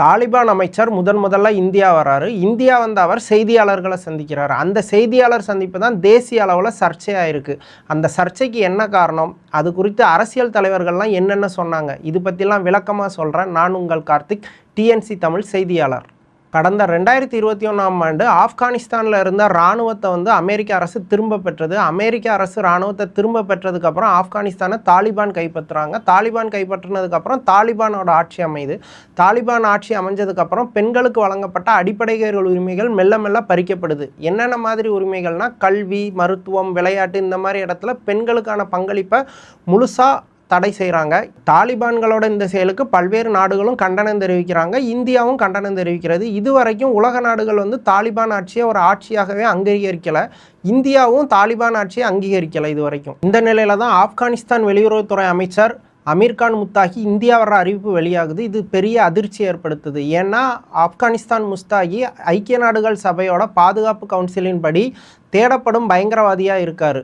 தாலிபான் அமைச்சர் முதன் முதல்ல இந்தியா வராரு. இந்தியா வந்த அவர் செய்தியாளர்களை சந்திக்கிறார். அந்த செய்தியாளர் சந்திப்பு தான் தேசிய அளவில் சர்ச்சையாக இருக்குது அந்த சர்ச்சைக்கு என்ன காரணம்? அது குறித்து அரசியல் தலைவர்கள்லாம் என்னென்ன சொன்னாங்க? இது பற்றிலாம் விளக்கமாக சொல்கிறேன் நான் உங்கள் கார்த்திக் டிஎன்சி தமிழ் செய்தியாளர். கடந்த ரெண்டாயிரத்தி இருபத்தி ஒன்றாம் ஆண்டு ஆப்கானிஸ்தானில் இருந்த இராணுவத்தை வந்து அமெரிக்க அரசு திரும்ப பெற்றது. அமெரிக்க அரசு இராணுவத்தை திரும்ப பெற்றதுக்கப்புறம் ஆப்கானிஸ்தானை தாலிபான் கைப்பற்றுறாங்க. தாலிபான் கைப்பற்றினதுக்கப்புறம் தாலிபானோட ஆட்சி அமையுது. தாலிபான் ஆட்சி அமைஞ்சதுக்கப்புறம் பெண்களுக்கு வழங்கப்பட்ட அடிப்படைகள் உரிமைகள் மெல்ல மெல்ல பறிக்கப்படுது. என்னென்ன மாதிரி உரிமைகள்னா கல்வி மருத்துவம் விளையாட்டு இந்த மாதிரி இடத்துல பெண்களுக்கான பங்களிப்பை முழுசாக தடை செய்கிறாங்க தாலிபான்களோட இந்த செயலுக்கு பல்வேறு நாடுகளும் கண்டனம் தெரிவிக்கிறாங்க. இந்தியாவும் கண்டனம் தெரிவிக்கிறது. இதுவரைக்கும் உலக நாடுகள் வந்து தாலிபான் ஆட்சியை ஒரு ஆட்சியாகவே அங்கீகரிக்கலை. இந்தியாவும் தாலிபான் ஆட்சியை அங்கீகரிக்கலை இது வரைக்கும் இந்த நிலையில தான் ஆப்கானிஸ்தான் வெளியுறவுத்துறை அமைச்சர் அமீர்கான் முத்தாகி இந்தியா வர்ற அறிவிப்பு வெளியாகுது. இது பெரிய அதிர்ச்சி ஏற்படுத்துது. ஏன்னா ஆப்கானிஸ்தான் முஸ்தாகி ஐக்கிய நாடுகள் சபையோட பாதுகாப்பு கவுன்சிலின் படி தேடப்படும் பயங்கரவாதியாக இருக்கார்.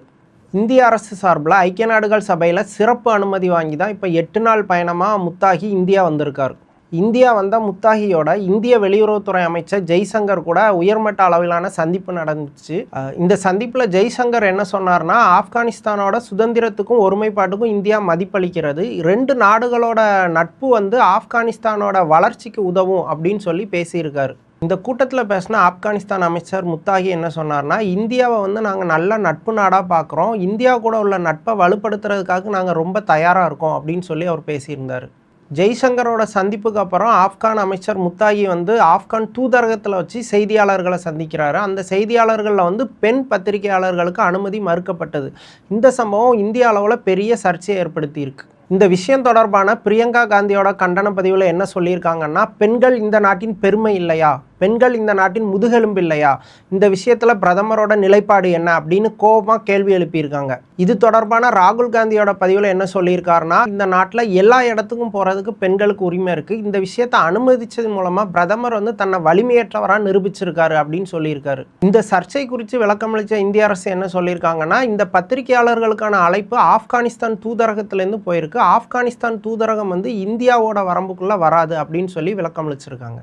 இந்திய அரசு சார்பில் ஐக்கிய நாடுகள் சபையில் சிறப்பு அனுமதி வாங்கி தான் இப்போ எட்டு நாள் பயணமாக முத்தாகி இந்தியா வந்திருக்காரு. இந்தியா வந்த முத்தாகியோட இந்திய வெளியுறவுத்துறை அமைச்சர் ஜெய்சங்கர் கூட உயர்மட்ட அளவிலான சந்திப்பு நடந்துச்சு. இந்த சந்திப்பில் ஜெய்சங்கர் என்ன சொன்னார்னா ஆப்கானிஸ்தானோட சுதந்திரத்துக்கும் ஒருமைப்பாட்டுக்கும் இந்தியா மதிப்பளிக்கிறது. ரெண்டு நாடுகளோட நட்பு வந்து ஆப்கானிஸ்தானோட வளர்ச்சிக்கு உதவும் அப்படின்னு சொல்லி பேசியிருக்காரு. இந்த கூட்டத்தில் பேசின ஆப்கானிஸ்தான் அமைச்சர் முத்தாகி என்ன சொன்னார்னா இந்தியாவை வந்து நாங்கள் நல்ல நட்பு நாடாக பார்க்குறோம் இந்தியா கூட உள்ள நட்பை வலுப்படுத்துறதுக்காக நாங்கள் ரொம்ப தயாராக இருக்கோம். அப்படின்னு சொல்லி அவர் பேசியிருந்தார். ஜெய்சங்கரோட சந்திப்புக்கு அப்புறம் ஆப்கான் அமைச்சர் முத்தாகி வந்து ஆப்கான் தூதரகத்தில் வச்சு செய்தியாளர்களை சந்திக்கிறாரு. அந்த செய்தியாளர்களில் வந்து பெண் பத்திரிகையாளர்களுக்கு அனுமதி மறுக்கப்பட்டது. இந்த சம்பவம் இந்திய அளவில் பெரிய சர்ச்சையை ஏற்படுத்தியிருக்கு. இந்த விஷயம் தொடர்பான பிரியங்கா காந்தியோட கண்டன பதிவில் என்ன சொல்லியிருக்காங்கன்னா பெண்கள் இந்த நாட்டின் பெருமை இல்லையா? பெண்கள் இந்த நாட்டின் முதுகெலும்பு இல்லையா இந்த விஷயத்தில் பிரதமரோட நிலைப்பாடு என்ன அப்படின்னு கோபமாக கேள்வி எழுப்பியிருக்காங்க. இது தொடர்பான ராகுல் காந்தியோட பதிவில் என்ன சொல்லியிருக்காருன்னா இந்த நாட்டில் எல்லா இடத்துக்கும் போகிறதுக்கு பெண்களுக்கு உரிமை இருக்குது இந்த விஷயத்தை அனுமதிச்சது மூலமாக பிரதமர் வந்து தன்னை வலிமையற்றவராக நிரூபிச்சிருக்காரு அப்படின்னு சொல்லியிருக்காரு. இந்த சர்ச்சை குறித்து விளக்கமளித்த இந்திய அரசு என்ன சொல்லியிருக்காங்கன்னா இந்த பத்திரிகையாளர்களுக்கான அழைப்பு ஆப்கானிஸ்தான் தூதரகத்திலேருந்து போயிருக்கு. ஆப்கானிஸ்தான் தூதரகம் வந்து இந்தியாவோட வரம்புக்குள்ளே வராது அப்படின்னு சொல்லி விளக்கமளிச்சிருக்காங்க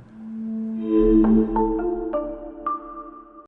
thank you.